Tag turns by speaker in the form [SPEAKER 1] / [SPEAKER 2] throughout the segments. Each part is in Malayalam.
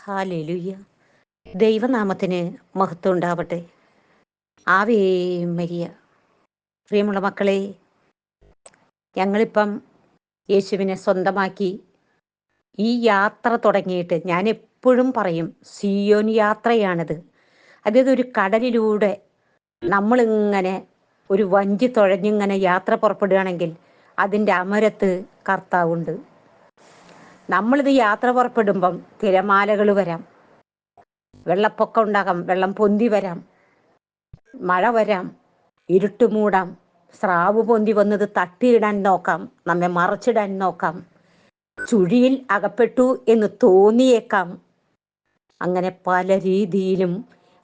[SPEAKER 1] ഹാലേലുയ്യ ദൈവനാമത്തിന് മഹത്വം ഉണ്ടാവട്ടെ. ആവേ മരിയ. പ്രിയമുള്ള മക്കളെ ഞങ്ങളിപ്പം യേശുവിനെ സ്വന്തമാക്കി ഈ യാത്ര തുടങ്ങിയിട്ട് ഞാൻ എപ്പോഴും പറയും സിയോൻ യാത്രയാണിത്. അതായത് ഒരു കടലിലൂടെ നമ്മളിങ്ങനെ ഒരു വഞ്ചി തുഴഞ്ഞിങ്ങനെ യാത്ര പുറപ്പെടുകയാണെങ്കിൽ അതിന്റെ അമരത്ത് കർത്താവുണ്ട്. നമ്മളിത് യാത്ര പുറപ്പെടുമ്പം തിരമാലകൾ വരാം. വെള്ളപ്പൊക്കം ഉണ്ടാകാം വെള്ളം പൊന്തി വരാം മഴ വരാം ഇരുട്ട് മൂടാം സ്രാവ് പൊന്തി വന്നത് തട്ടിയിടാൻ നോക്കാം നമ്മെ മറച്ചിടാൻ നോക്കാം. ചുഴിയിൽ അകപ്പെട്ടു എന്ന് തോന്നിയേക്കാം. അങ്ങനെ പല രീതിയിലും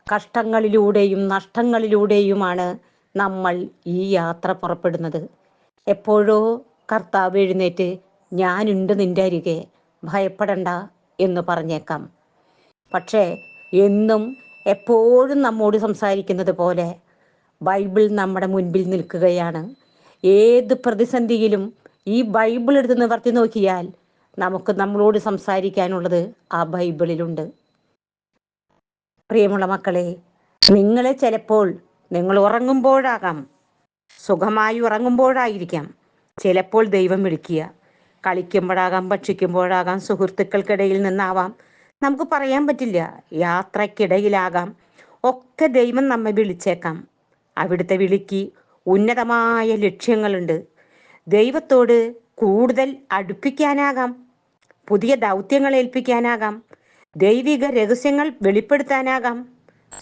[SPEAKER 1] കഷ്ടങ്ങളിലൂടെയും നഷ്ടങ്ങളിലൂടെയുമാണ് നമ്മൾ ഈ യാത്ര പുറപ്പെടുന്നത്. എപ്പോഴോ കർത്താവ് എഴുന്നേറ്റ് ഞാനുണ്ട് നിന്റെ അരികെ. ഭയപ്പെടണ്ട എന്ന് പറഞ്ഞേക്കാം. പക്ഷേ എന്നും എപ്പോഴും നമ്മോട് സംസാരിക്കുന്നത് പോലെ ബൈബിൾ നമ്മുടെ മുൻപിൽ നിൽക്കുകയാണ്. ഏത് പ്രതിസന്ധിയിലും ഈ ബൈബിൾ എടുത്ത് നിവർത്തി നോക്കിയാൽ നമുക്ക് നമ്മളോട് സംസാരിക്കാനുള്ളത് ആ ബൈബിളിലുണ്ട്. പ്രിയമുള്ള മക്കളെ നിങ്ങളെ ചിലപ്പോൾ നിങ്ങൾ ഉറങ്ങുമ്പോഴാകാം സുഖമായി ഉറങ്ങുമ്പോഴായിരിക്കാം. ചിലപ്പോൾ ദൈവം വിളിക്കുക. കളിക്കുമ്പോഴാകാം ഭക്ഷിക്കുമ്പോഴാകാം സുഹൃത്തുക്കൾക്കിടയിൽ നിന്നാവാം. നമുക്ക് പറയാൻ പറ്റില്ല യാത്രക്കിടയിലാകാം. ഒക്കെ ദൈവം നമ്മെ വിളിച്ചേക്കാം. അവിടുത്തെ വിളിക്ക് ഉന്നതമായ ലക്ഷ്യങ്ങളുണ്ട്. ദൈവത്തോട് കൂടുതൽ അടുപ്പിക്കാനാകാം. പുതിയ ദൗത്യങ്ങൾ ഏൽപ്പിക്കാനാകാം. ദൈവിക രഹസ്യങ്ങൾ വെളിപ്പെടുത്താനാകാം.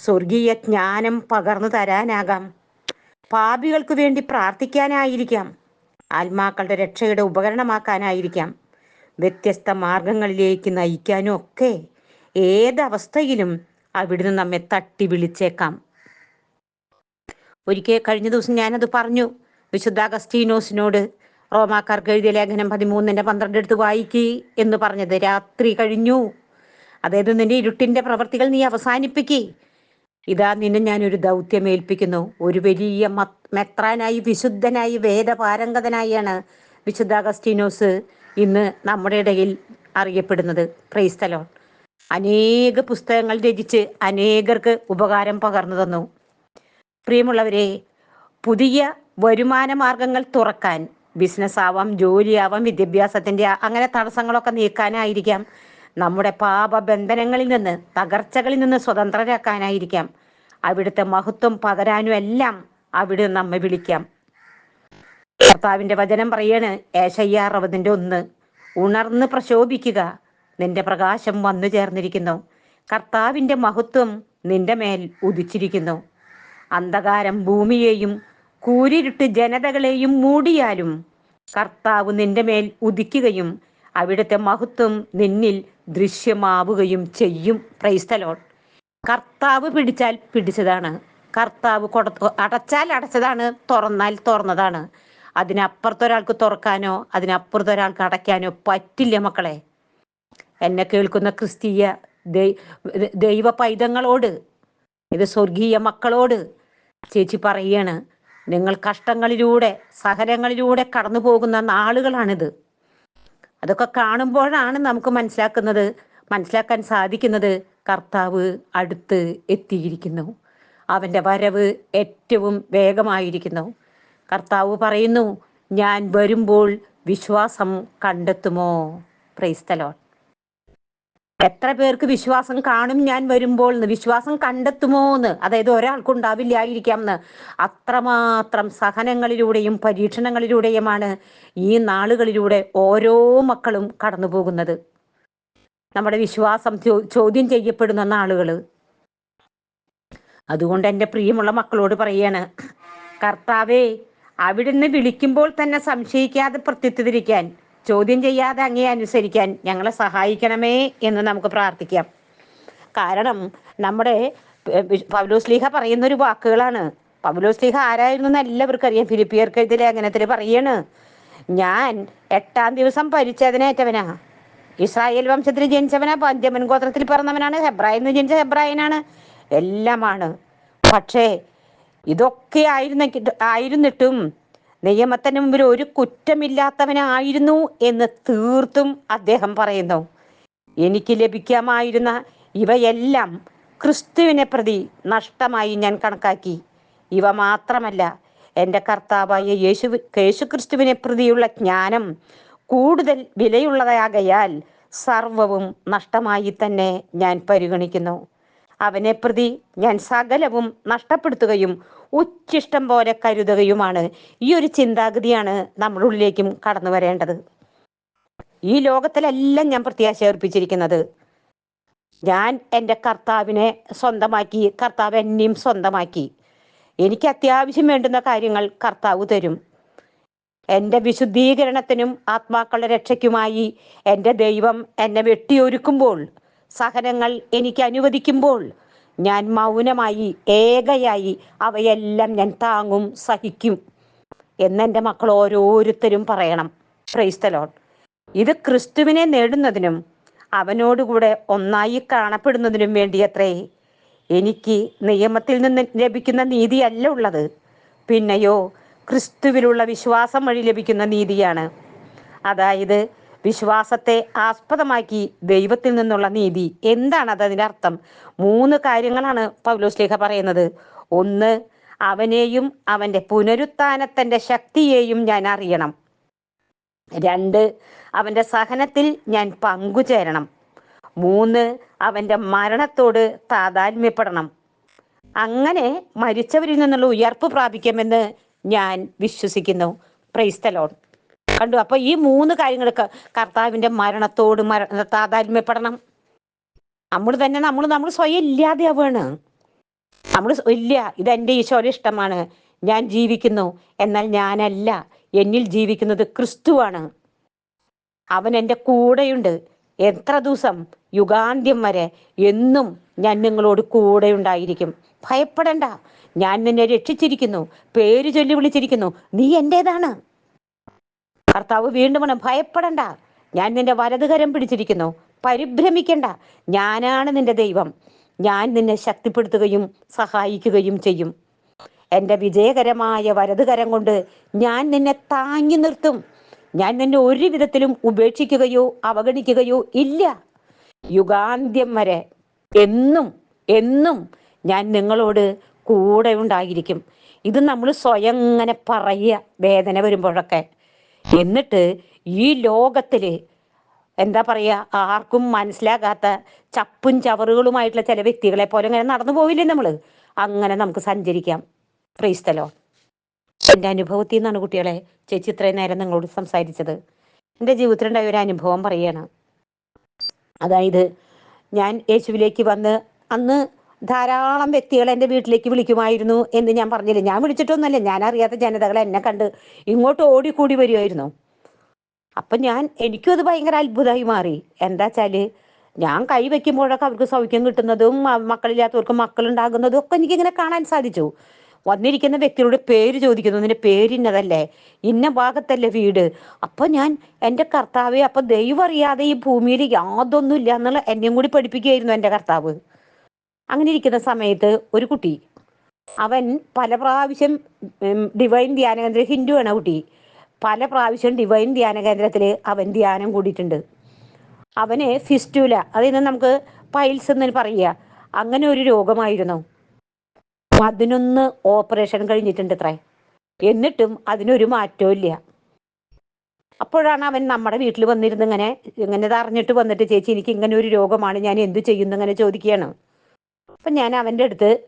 [SPEAKER 1] സ്വർഗീയ ജ്ഞാനം പകർന്നു തരാനാകാം. പാപികൾക്ക് വേണ്ടി പ്രാർത്ഥിക്കാനായിരിക്കാം. ആത്മാക്കളുടെ രക്ഷയുടെ ഉപകരണമാക്കാനായിരിക്കാം. വ്യത്യസ്ത മാർഗങ്ങളിലേക്ക് നയിക്കാനും ഒക്കെ ഏതവസ്ഥയിലും അവിടുന്ന് നമ്മെ തട്ടി വിളിച്ചേക്കാം ഒരിക്കൽ കഴിഞ്ഞ ദിവസം ഞാനത് പറഞ്ഞു. വിശുദ്ധ അഗസ്റ്റീനോസിനോട് റോമാക്കാർക്ക് എഴുതിയ ലേഖനം പതിമൂന്നിന്റെ പന്ത്രണ്ട് എടുത്ത് വായിക്കി എന്ന് പറഞ്ഞത് രാത്രി കഴിഞ്ഞു. അതായത് നിന്റെ ഇരുട്ടിന്റെ പ്രവർത്തികൾ നീ അവസാനിപ്പിക്കി. ഇതാ നിന്നെ ഞാൻ ഒരു ദൗത്യം ഏൽപ്പിക്കുന്നു ഒരു വലിയ മെത്രാനായി വിശുദ്ധനായി വേദപാരംഗതനായാണ് വിശുദ്ധ അഗസ്റ്റീനോസ് ഇന്ന് നമ്മുടെ ഇടയിൽ അറിയപ്പെടുന്നത്. ക്രൈസ്തലോൺ അനേക പുസ്തകങ്ങൾ രചിച്ച് അനേകർക്ക് ഉപകാരം പകർന്നു തന്നു. പ്രിയമുള്ളവരെ പുതിയ വരുമാന മാർഗങ്ങൾ തുറക്കാൻ ബിസിനസ് ആവാം ജോലിയാവാം വിദ്യാഭ്യാസത്തിന്റെ അങ്ങനെ തടസ്സങ്ങളൊക്കെ നീക്കാനായിരിക്കാം നമ്മുടെ പാപബന്ധനങ്ങളിൽ നിന്ന് തകർച്ചകളിൽ നിന്ന് സ്വതന്ത്രരാക്കാനായിരിക്കാം. അവിടുത്തെ മഹത്വം പകരാനും എല്ലാം അവിടെ നമ്മെ വിളിക്കാം. കർത്താവിന്റെ വചനം പറയാണ് ഏശയ്യ അറുപതിന്റെ ഒന്ന് ഉണർന്ന് പ്രശോഭിക്കുക നിന്റെ പ്രകാശം വന്നു ചേർന്നിരിക്കുന്നു. കർത്താവിന്റെ മഹത്വം നിന്റെ മേൽ ഉദിച്ചിരിക്കുന്നു. അന്ധകാരം ഭൂമിയെയും കൂരിരുട്ട് ജനതകളെയും മൂടിയാലും കർത്താവ് നിന്റെ മേൽ ഉദിക്കുകയും അവിടുത്തെ മഹത്വം നിന്നിൽ ദൃശ്യമാവുകയും ചെയ്യും. പ്രൈസ്തലോൺ കർത്താവ് പിടിച്ചാൽ പിടിച്ചതാണ്. കർത്താവ് കൊട അടച്ചാൽ അടച്ചതാണ്. തുറന്നാൽ തുറന്നതാണ്. അതിനപ്പുറത്തൊരാൾക്ക് തുറക്കാനോ അതിനപ്പുറത്തൊരാൾക്ക് അടയ്ക്കാനോ പറ്റില്ല മക്കളെ. എന്നെ കേൾക്കുന്ന ക്രിസ്തീയ ദൈവ പൈതങ്ങളോട് ഇത് സ്വർഗീയ മക്കളോട് ചേച്ചി പറയാണ് നിങ്ങൾ കഷ്ടങ്ങളിലൂടെ സഹനങ്ങളിലൂടെ കടന്നു പോകുന്ന നാളുകളാണിത്. അതൊക്കെ കാണുമ്പോഴാണ് നമുക്ക് മനസ്സിലാക്കുന്നത് മനസ്സിലാക്കാൻ സാധിക്കുന്നത് കർത്താവ് അടുത്ത് എത്തിയിരിക്കുന്നു. അവന്റെ വരവ് ഏറ്റവും വേഗമായിരിക്കുന്നു. കർത്താവ് പറയുന്നു ഞാൻ വരുമ്പോൾ വിശ്വാസം കണ്ടെത്തുമോ? പ്രൈസ്തലോൺ എത്ര പേർക്ക് വിശ്വാസം കാണും ഞാൻ വരുമ്പോൾ എന്ന്? വിശ്വാസം കണ്ടെത്തുമോ എന്ന്? അതായത് ഒരാൾക്കുണ്ടാവില്ലായിരിക്കാം എന്ന് അത്രമാത്രം സഹനങ്ങളിലൂടെയും പരീക്ഷണങ്ങളിലൂടെയുമാണ് ഈ നാളുകളിലൂടെ ഓരോ മക്കളും കടന്നു പോകുന്നത് നമ്മുടെ വിശ്വാസം ചോദ്യം ചെയ്യപ്പെടുന്ന നാളുകൾ. അതുകൊണ്ട് എന്റെ പ്രിയമുള്ള മക്കളോട് പറയാണ് കർത്താവേ അവിടുന്ന് വിളിക്കുമ്പോൾ തന്നെ സംശയിക്കാതെ പ്രത്യുത്തിരിക്കാൻ ചോദ്യം ചെയ്യാതെ അങ്ങേ അനുസരിക്കാൻ ഞങ്ങളെ സഹായിക്കണമേ എന്ന് നമുക്ക് പ്രാർത്ഥിക്കാം. കാരണം നമ്മുടെ പൗലോസ്ലീഹ പറയുന്ന ഒരു വാക്കുകളാണ്. പൗലോസ്ലീഹ ആരായിരുന്നു എന്ന് എല്ലാവർക്കും അറിയാം ഫിലിപ്പിയർക്ക് ഇതിൽ അങ്ങനത്തിൽ പറയാണ് ഞാൻ എട്ടാം ദിവസം പരിച്ഛേദനേറ്റവനാ. ഇസ്രായേൽ വംശത്തിൽ ജനിച്ചവനാ പഞ്ചമൻ ഗോത്രത്തിൽ പിറന്നവനാണ് ഹെബ്രായെന്ന് ജനിച്ച ഹെബ്രായനാണ്. എല്ലാമാണ്. പക്ഷേ ഇതൊക്കെ ആയിരുന്ന ആയിരുന്നിട്ടും നിയമത്തിന് മുമ്പിൽ ഒരു കുറ്റമില്ലാത്തവനായിരുന്നു എന്ന് തീർത്തും അദ്ദേഹം പറയുന്നു. എനിക്ക് ലഭിക്കാമായിരുന്ന ഇവയെല്ലാം ക്രിസ്തുവിനെ പ്രതി നഷ്ടമായി ഞാൻ കണക്കാക്കി. ഇവ മാത്രമല്ല എന്റെ കർത്താവായ യേശു യേശു ക്രിസ്തുവിനെ പ്രതിയുള്ള ജ്ഞാനം കൂടുതൽ വിലയുള്ളതാകയാൽ സർവവും നഷ്ടമായി തന്നെ ഞാൻ പരിഗണിക്കുന്നു. അവനെ പ്രതി ഞാൻ സകലവും നഷ്ടപ്പെടുത്തുകയും ഉച്ചിഷ്ടം പോലെ കരുതുകയുമാണ്. ഈ ഒരു ചിന്താഗതിയാണ് നമ്മുടെ ഉള്ളിലേക്കും കടന്നു വരേണ്ടത്. ഈ ലോകത്തിലെല്ലാം ഞാൻ പ്രത്യാശ അർപ്പിച്ചിരിക്കുന്നത് ഞാൻ എന്റെ കർത്താവിനെ സ്വന്തമാക്കി കർത്താവ് എന്നെയും സ്വന്തമാക്കി. എനിക്ക് അത്യാവശ്യം വേണ്ടുന്ന കാര്യങ്ങൾ കർത്താവ് തരും. എന്റെ വിശുദ്ധീകരണത്തിനും ആത്മാക്കളുടെ രക്ഷയ്ക്കുമായി എന്റെ ദൈവം എന്നെ വെട്ടിയൊരുക്കുമ്പോൾ സഹനങ്ങൾ എനിക്ക് അനുവദിക്കുമ്പോൾ ഞാൻ മൗനമായി ഏകയായി അവയെല്ലാം ഞാൻ താങ്ങും സഹിക്കും എന്നെന്റെ മക്കൾ ഓരോരുത്തരും പറയണം. ക്രൈസ്തലോൺ ഇത് ക്രിസ്തുവിനെ നേടുന്നതിനും അവനോടുകൂടെ ഒന്നായി കാണപ്പെടുന്നതിനും വേണ്ടിയത്രേ. എനിക്ക് നിയമത്തിൽ നിന്ന് ലഭിക്കുന്ന നീതിയല്ല ഉള്ളത്. പിന്നെയോ ക്രിസ്തുവിലുള്ള വിശ്വാസം വഴി ലഭിക്കുന്ന നീതിയാണ്. അതായത് വിശ്വാസത്തെ ആസ്പദമാക്കി ദൈവത്തിൽ നിന്നുള്ള നീതി. എന്താണ് അത് അതിന്റെ അർത്ഥം? മൂന്ന് കാര്യങ്ങളാണ് പൗലോസ്ലേഖ പറയുന്നത്. ഒന്ന് അവനെയും അവന്റെ പുനരുത്ഥാനത്തിന്റെ ശക്തിയെയും ഞാൻ അറിയണം. രണ്ട് അവന്റെ സഹനത്തിൽ ഞാൻ പങ്കുചേരണം. മൂന്ന് അവന്റെ മരണത്തോട് താതാത്മ്യപ്പെടണം അങ്ങനെ മരിച്ചവരിൽ നിന്നുള്ള ഉയർപ്പ് പ്രാപിക്കുമെന്ന് ഞാൻ വിശ്വസിക്കുന്നു. പ്രൈസ്തലോൺ കണ്ടു. അപ്പൊ ഈ മൂന്ന് കാര്യങ്ങൾ കർത്താവിന്റെ മരണത്തോട് മര താതാത്മ്യപ്പെടണം. നമ്മൾ തന്നെ നമ്മൾ നമ്മൾ സ്വയം ഇല്ലാതെയാവാണ്. നമ്മൾ ഇല്ല. ഇതെന്റെ ഈശോയുടെ ഇഷ്ടമാണ്. ഞാൻ ജീവിക്കുന്നു. എന്നാൽ ഞാനല്ല. എന്നിൽ ജീവിക്കുന്നത് ക്രിസ്തുവാണ്. അവൻ എന്റെ കൂടെയുണ്ട്. എത്ര ദിവസം? യുഗാന്ത്യം വരെ. എന്നും ഞാൻ നിങ്ങളോട് കൂടെ ഉണ്ടായിരിക്കും ഭയപ്പെടണ്ട. ഞാൻ നിന്നെ രക്ഷിച്ചിരിക്കുന്നു. പേര് ചൊല്ലി വിളിച്ചിരിക്കുന്നു. നീ എന്റേതാണ് കർത്താവ് വീണ്ടും വേണം ഭയപ്പെടണ്ട. ഞാൻ നിന്റെ വലതുകരം പിടിച്ചിരിക്കുന്നു. പരിഭ്രമിക്കണ്ട. ഞാനാണ് നിന്റെ ദൈവം. ഞാൻ നിന്നെ ശക്തിപ്പെടുത്തുകയും സഹായിക്കുകയും ചെയ്യും. എന്റെ വിജയകരമായ വലതുകരം കൊണ്ട് ഞാൻ നിന്നെ താങ്ങി നിർത്തും. ഞാൻ നിന്നെ ഒരു വിധത്തിലും ഉപേക്ഷിക്കുകയോ അവഗണിക്കുകയോ ഇല്ല. യുഗാന്ത്യം വരെ എന്നും എന്നും ഞാൻ നിങ്ങളോട് കൂടെ ഉണ്ടായിരിക്കും. ഇത് നമ്മൾ സ്വയം ഇങ്ങനെ പറയുക. വേദന വരുമ്പോഴൊക്കെ എന്നിട്ട് ഈ ലോകത്തിൽ എന്താ പറയുക ആർക്കും മനസ്സിലാകാത്ത ചപ്പും ചവറുകളുമായിട്ടുള്ള ചില വ്യക്തികളെ പോലെ ഇങ്ങനെ നടന്നു പോവില്ലേ നമ്മൾ അങ്ങനെ നമുക്ക് സഞ്ചരിക്കാം. ക്രൈസ്തലോ എന്റെ അനുഭവത്തിൽ നിന്നാണ് കുട്ടികളെ ചേച്ചി ഇത്രയും നേരം നിങ്ങളോട് സംസാരിച്ചത്. എന്റെ ജീവിതത്തിലുണ്ടായ ഒരു അനുഭവം പറയാണ് അതായത് ഞാൻ യേശുവിലേക്ക് വന്ന് അന്ന് ധാരാളം വ്യക്തികൾ എന്റെ വീട്ടിലേക്ക് വിളിക്കുമായിരുന്നു എന്ന് ഞാൻ പറഞ്ഞില്ല. ഞാൻ വിളിച്ചിട്ടൊന്നുമല്ല. ഞാൻ അറിയാത്ത ജനതകൾ എന്നെ കണ്ട് ഇങ്ങോട്ട് ഓടിക്കൂടി വരുമായിരുന്നു അപ്പം ഞാൻ എനിക്കും അത് ഭയങ്കര അത്ഭുതമായി മാറി. എന്താ വെച്ചാൽ ഞാൻ കൈ വെക്കുമ്പോഴൊക്കെ അവർക്ക് സൗഖ്യം കിട്ടുന്നതും മക്കളില്ലാത്തവർക്ക് മക്കളുണ്ടാകുന്നതും ഒക്കെ എനിക്കിങ്ങനെ കാണാൻ സാധിച്ചു. വന്നിരിക്കുന്ന വ്യക്തിയുടെ പേര് ചോദിക്കുന്നു. നിന്റെ പേരിന്നതല്ലേ ഇന്ന ഭാഗത്തല്ലേ വീട്? അപ്പൊ ഞാൻ എന്റെ കർത്താവെ അപ്പൊ ദൈവം അറിയാതെ ഈ ഭൂമിയിൽ യാതൊന്നുമില്ല എന്നുള്ള എന്നെയും കൂടി പഠിപ്പിക്കുകയായിരുന്നു എന്റെ കർത്താവ്. അങ്ങനെ ഇരിക്കുന്ന സമയത്ത് ഒരു കുട്ടി അവൻ പല പ്രാവശ്യം ഡിവൈൻ ധ്യാന കേന്ദ്രം ഹിന്ദു ആണ് കുട്ടി പല പ്രാവശ്യം ഡിവൈൻ ധ്യാന കേന്ദ്രത്തിൽ അവൻ ധ്യാനം കൂടിയിട്ടുണ്ട്. അവന് ഫിസ്റ്റുല അതിന് നമുക്ക് പൈൽസ് എന്ന് പറയുക അങ്ങനെ ഒരു രോഗമായിരുന്നു. പതിനൊന്ന് ഓപ്പറേഷൻ കഴിഞ്ഞിട്ടുണ്ട് അത്രേ. എന്നിട്ടും അതിനൊരു മാറ്റവും ഇല്ല. അപ്പോഴാണ് അവൻ നമ്മുടെ വീട്ടിൽ വന്നിരുന്ന് ഇങ്ങനെ ഇങ്ങനെ അറിഞ്ഞിട്ട് വന്നിട്ട് ചേച്ചി എനിക്ക് ഇങ്ങനെ ഒരു രോഗമാണ് ഞാൻ എന്ത് ചെയ്യുന്നു? ഇങ്ങനെ ചോദിക്കുകയാണ്. അപ്പം ഞാൻ അവന്റെ അടുത്ത്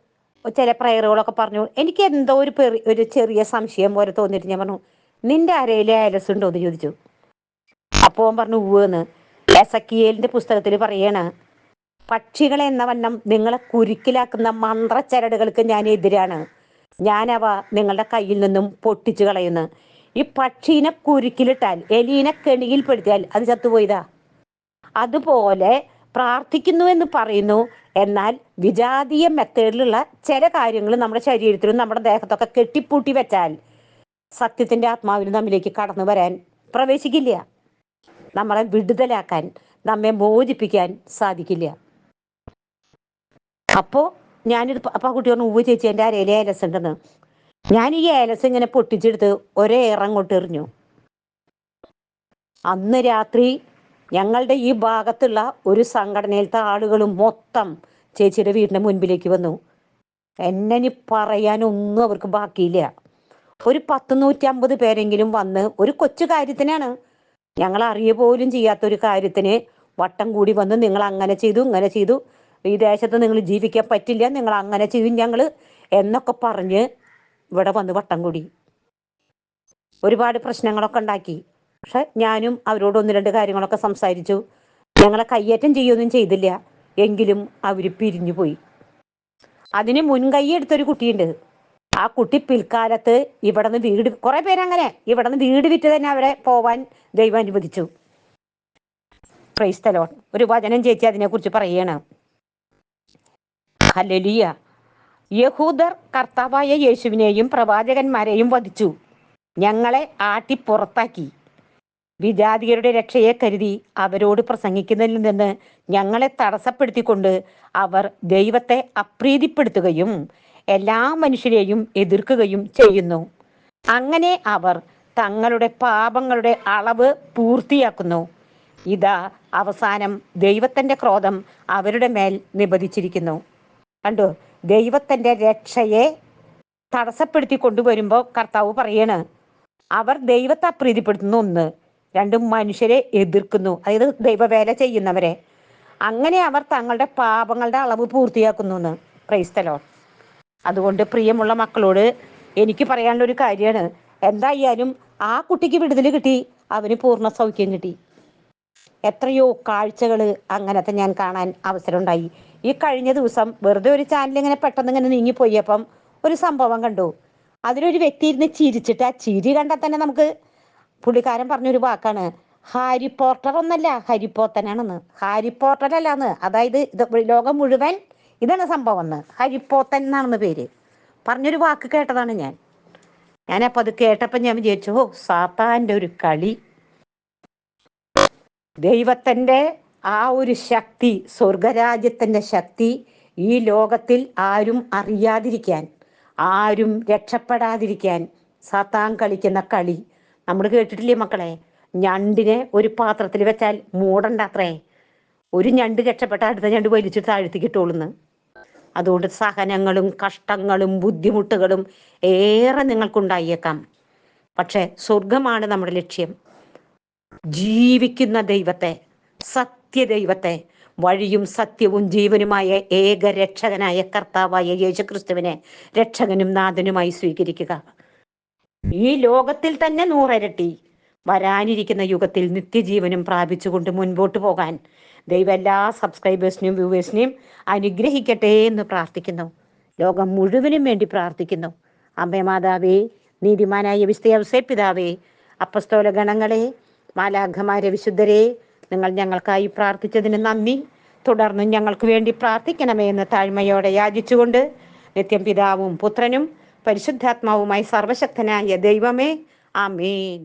[SPEAKER 1] ചില പ്രയറുകളൊക്കെ പറഞ്ഞു. എനിക്ക് എന്തോ ഒരു പെറി ഒരു ചെറിയ സംശയം പോലെ തോന്നിയിട്ട് ഞാൻ പറഞ്ഞു നിന്റെ അരയിലെ അയലസ് ഉണ്ടോ? എന്ന് ചോദിച്ചു. അപ്പോൾ അവൻ പറഞ്ഞു ഉവ്വെന്ന് എസക്കിയേലിന്റെ പുസ്തകത്തിൽ പറയാണ് പക്ഷികളെ എന്ന വണ്ണം നിങ്ങളെ കുരുക്കിലാക്കുന്ന മന്ത്രച്ചരടുകൾക്ക് ഞാൻ എതിരാണ്. ഞാനവ നിങ്ങളുടെ കയ്യിൽ നിന്നും പൊട്ടിച്ചു കളയുന്നു. ഈ പക്ഷീനെ കുരുക്കിലിട്ടാൽ എലീനെ കെണിയിൽപ്പെടുത്തിയാൽ അത് ചത്തുപോയതാ. അതുപോലെ പ്രാർത്ഥിക്കുന്നു എന്ന് പറയുന്നു. എന്നാൽ വിജാതീയ മെത്തേഡിലുള്ള ചില കാര്യങ്ങൾ നമ്മുടെ ശരീരത്തിലും നമ്മുടെ ദേഹത്തൊക്കെ കെട്ടിപ്പൂട്ടി വെച്ചാൽ സത്യത്തിന്റെ ആത്മാവിന് നമ്മിലേക്ക് കടന്നു വരാൻ പ്രവേശിക്കില്ല. നമ്മളെ വിടുതലാക്കാൻ നമ്മെ മോചിപ്പിക്കാൻ സാധിക്കില്ല. അപ്പോ ഞാനിത് അപ്പൊ കുട്ടി പറഞ്ഞു ഉവ്വ് ചേച്ചി എന്റെ അരയിലെ ഏലസ് ഉണ്ടെന്ന്. ഞാൻ ഈ ഏലസ് ഇങ്ങനെ പൊട്ടിച്ചെടുത്ത് ഒരേ ഇറങ്ങോട്ട് എറിഞ്ഞു. അന്ന് രാത്രി ഞങ്ങളുടെ ഈ ഭാഗത്തുള്ള ഒരു സംഘടനയിലത്തെ ആളുകളും മൊത്തം ചേച്ചിയുടെ വീടിന്റെ മുൻപിലേക്ക് വന്നു. എന്നെ ഇനി പറയാനൊന്നും അവർക്ക് ബാക്കിയില്ല. ഒരു പത്ത് നൂറ്റി അമ്പത് പേരെങ്കിലും വന്ന് ഒരു കൊച്ചു കാര്യത്തിനാണ്. ഞങ്ങൾ അറിയ പോലും ചെയ്യാത്ത ഒരു കാര്യത്തിന് വട്ടം കൂടി വന്ന് നിങ്ങൾ അങ്ങനെ ചെയ്തു ഇങ്ങനെ ചെയ്തു. ഈ ദേശത്ത് നിങ്ങൾ ജീവിക്കാൻ പറ്റില്ല നിങ്ങൾ അങ്ങനെ ചെയ്യും ഞങ്ങൾ എന്നൊക്കെ പറഞ്ഞ് ഇവിടെ വന്ന് വട്ടം കൂടി. ഒരുപാട് പ്രശ്നങ്ങളൊക്കെ ഉണ്ടാക്കി. പക്ഷെ ഞാനും അവരോട് ഒന്ന് രണ്ട് കാര്യങ്ങളൊക്കെ സംസാരിച്ചു. ഞങ്ങളെ കയ്യേറ്റം ചെയ്യൊന്നും ചെയ്തില്ല. എങ്കിലും അവർ പിരിഞ്ഞു പോയി. അതിന് മുൻകൈ എടുത്തൊരു കുട്ടിയുണ്ട്. ആ കുട്ടി പിൽക്കാലത്ത് ഇവിടെ നിന്ന് വീട് കുറെ പേരങ്ങനെ ഇവിടെ നിന്ന് വീട് വിറ്റ് തന്നെ അവരെ പോവാൻ ദൈവം അനുവദിച്ചു. ക്രൈസ്തലോൺ ഒരു വചനം ചേച്ചി അതിനെക്കുറിച്ച് പറയാണ്. ഹലലിയ യഹൂദർ കർത്താവായ യേശുവിനെയും പ്രവാചകന്മാരെയും വധിച്ചു. ഞങ്ങളെ ആട്ടി പുറത്താക്കി. വിജാതിയരുടെ രക്ഷയെ കരുതി അവരോട് പ്രസംഗിക്കുന്നതിൽ നിന്ന് ഞങ്ങളെ തടസ്സപ്പെടുത്തിക്കൊണ്ട് അവർ ദൈവത്തെ അപ്രീതിപ്പെടുത്തുകയും എല്ലാ മനുഷ്യരെയും എതിർക്കുകയും ചെയ്യുന്നു. അങ്ങനെ അവർ തങ്ങളുടെ പാപങ്ങളുടെ അളവ് പൂർത്തിയാക്കുന്നു. ഇതാ അവസാനം ദൈവത്തിന്റെ ക്രോധം അവരുടെ മേൽ നിബന്ധിച്ചിരിക്കുന്നു. കണ്ടു? ദൈവത്തിന്റെ രക്ഷയെ തടസ്സപ്പെടുത്തി കൊണ്ടുവരുമ്പോൾ കർത്താവ് പറയാണ് അവർ ദൈവത്തെ അപ്രീതിപ്പെടുത്തുന്നു. ഒന്ന്. രണ്ടും മനുഷ്യരെ എതിർക്കുന്നു. അതായത് ദൈവവേല ചെയ്യുന്നവരെ. അങ്ങനെ അവർ തങ്ങളുടെ പാപങ്ങളുടെ അളവ് പൂർത്തിയാക്കുന്നു എന്ന് ക്രൈസ്തലോ അതുകൊണ്ട് പ്രിയമുള്ള മക്കളോട് എനിക്ക് പറയാനുള്ള ഒരു കാര്യമാണ്. എന്തായാലും ആ കുട്ടിക്ക് വിടുതൽ കിട്ടി. അവന് പൂർണ സൗഖ്യം കിട്ടി. എത്രയോ കാഴ്ചകൾ അങ്ങനത്തെ ഞാൻ കാണാൻ അവസരമുണ്ടായി. ഈ കഴിഞ്ഞ ദിവസം വെറുതെ ഒരു ചാനൽ ഇങ്ങനെ പെട്ടെന്ന് ഇങ്ങനെ നീങ്ങിപ്പോയപ്പം ഒരു സംഭവം കണ്ടു. അതിലൊരു വ്യക്തി ഇരുന്ന് ചിരിച്ചിട്ട് ആ ചിരി കണ്ടാൽ തന്നെ നമുക്ക് പുള്ളിക്കാരൻ പറഞ്ഞൊരു വാക്കാണ്. ഹാരി പോർട്ടർ ഒന്നല്ല ഹരി പോത്തനാണെന്ന്. ഹാരി പോർട്ടർ അല്ലാന്ന്. അതായത് ഇത് ലോകം മുഴുവൻ ഇതാണ് സംഭവം എന്ന്. ഹരിപ്പോത്തൻ എന്നാണെന്ന് പേര്. പറഞ്ഞൊരു വാക്ക് കേട്ടതാണ് ഞാൻ. ഞാനപ്പോൾ അത് കേട്ടപ്പോൾ ഞാൻ വിചാരിച്ചു ഓ സാത്താന്റെ ഒരു കളി. ദൈവത്തിന്റെ ആ ഒരു ശക്തി സ്വർഗരാജ്യത്തിന്റെ ശക്തി ഈ ലോകത്തിൽ ആരും അറിയാതിരിക്കാൻ ആരും രക്ഷപ്പെടാതിരിക്കാൻ സാത്താൻ കളിക്കുന്ന കളി നമ്മൾ കേട്ടിട്ടില്ലേ മക്കളെ? ഞണ്ടിനെ ഒരു പാത്രത്തിൽ വെച്ചാൽ മൂടണ്ടാത്രേ ഒരു ഞണ്ട് രക്ഷപ്പെട്ട അടുത്ത ഞണ്ട് വലിച്ചിട്ട് താഴ്ത്തി കിട്ടുള്ളൂന്ന് അതുകൊണ്ട് സഹനങ്ങളും കഷ്ടങ്ങളും ബുദ്ധിമുട്ടുകളും ഏറെ നിങ്ങൾക്കുണ്ടായേക്കാം. പക്ഷെ സ്വർഗമാണ് നമ്മുടെ ലക്ഷ്യം. ജീവിക്കുന്ന ദൈവത്തെ സത്യ ദൈവത്തെ വഴിയും സത്യവും ജീവനുമായ ഏക രക്ഷകനായ കർത്താവായ യേശുക്രിസ്തുവിനെ രക്ഷകനും നാഥനുമായി സ്വീകരിക്കുക. ഈ ലോകത്തിൽ തന്നെ നൂറരട്ടി വരാനിരിക്കുന്ന യുഗത്തിൽ നിത്യജീവനും പ്രാപിച്ചുകൊണ്ട് മുൻപോട്ട് പോകാൻ ദൈവം എല്ലാ സബ്സ്ക്രൈബേഴ്സിനെയും വ്യൂവേഴ്സിനെയും അനുഗ്രഹിക്കട്ടെ എന്ന് പ്രാർത്ഥിക്കുന്നു. ലോകം മുഴുവനും വേണ്ടി പ്രാർത്ഥിക്കുന്നു. അമ്മേ മാതാവേ നീതിമാനായ വിസ്തയവസേ പിതാവേ അപ്പസ്തോല ഗണങ്ങളെ മാലാഘമാരെ വിശുദ്ധരെ നിങ്ങൾ ഞങ്ങൾക്കായി പ്രാർത്ഥിച്ചതിന് നന്ദി. തുടർന്നും ഞങ്ങൾക്ക് വേണ്ടി പ്രാർത്ഥിക്കണമേ എന്ന് താഴ്മയോടെ യാചിച്ചുകൊണ്ട് നിത്യം പിതാവും പുത്രനും പരിശുദ്ധാത്മാവുമായി സർവശക്തനായ ദൈവമേ ആമേൻ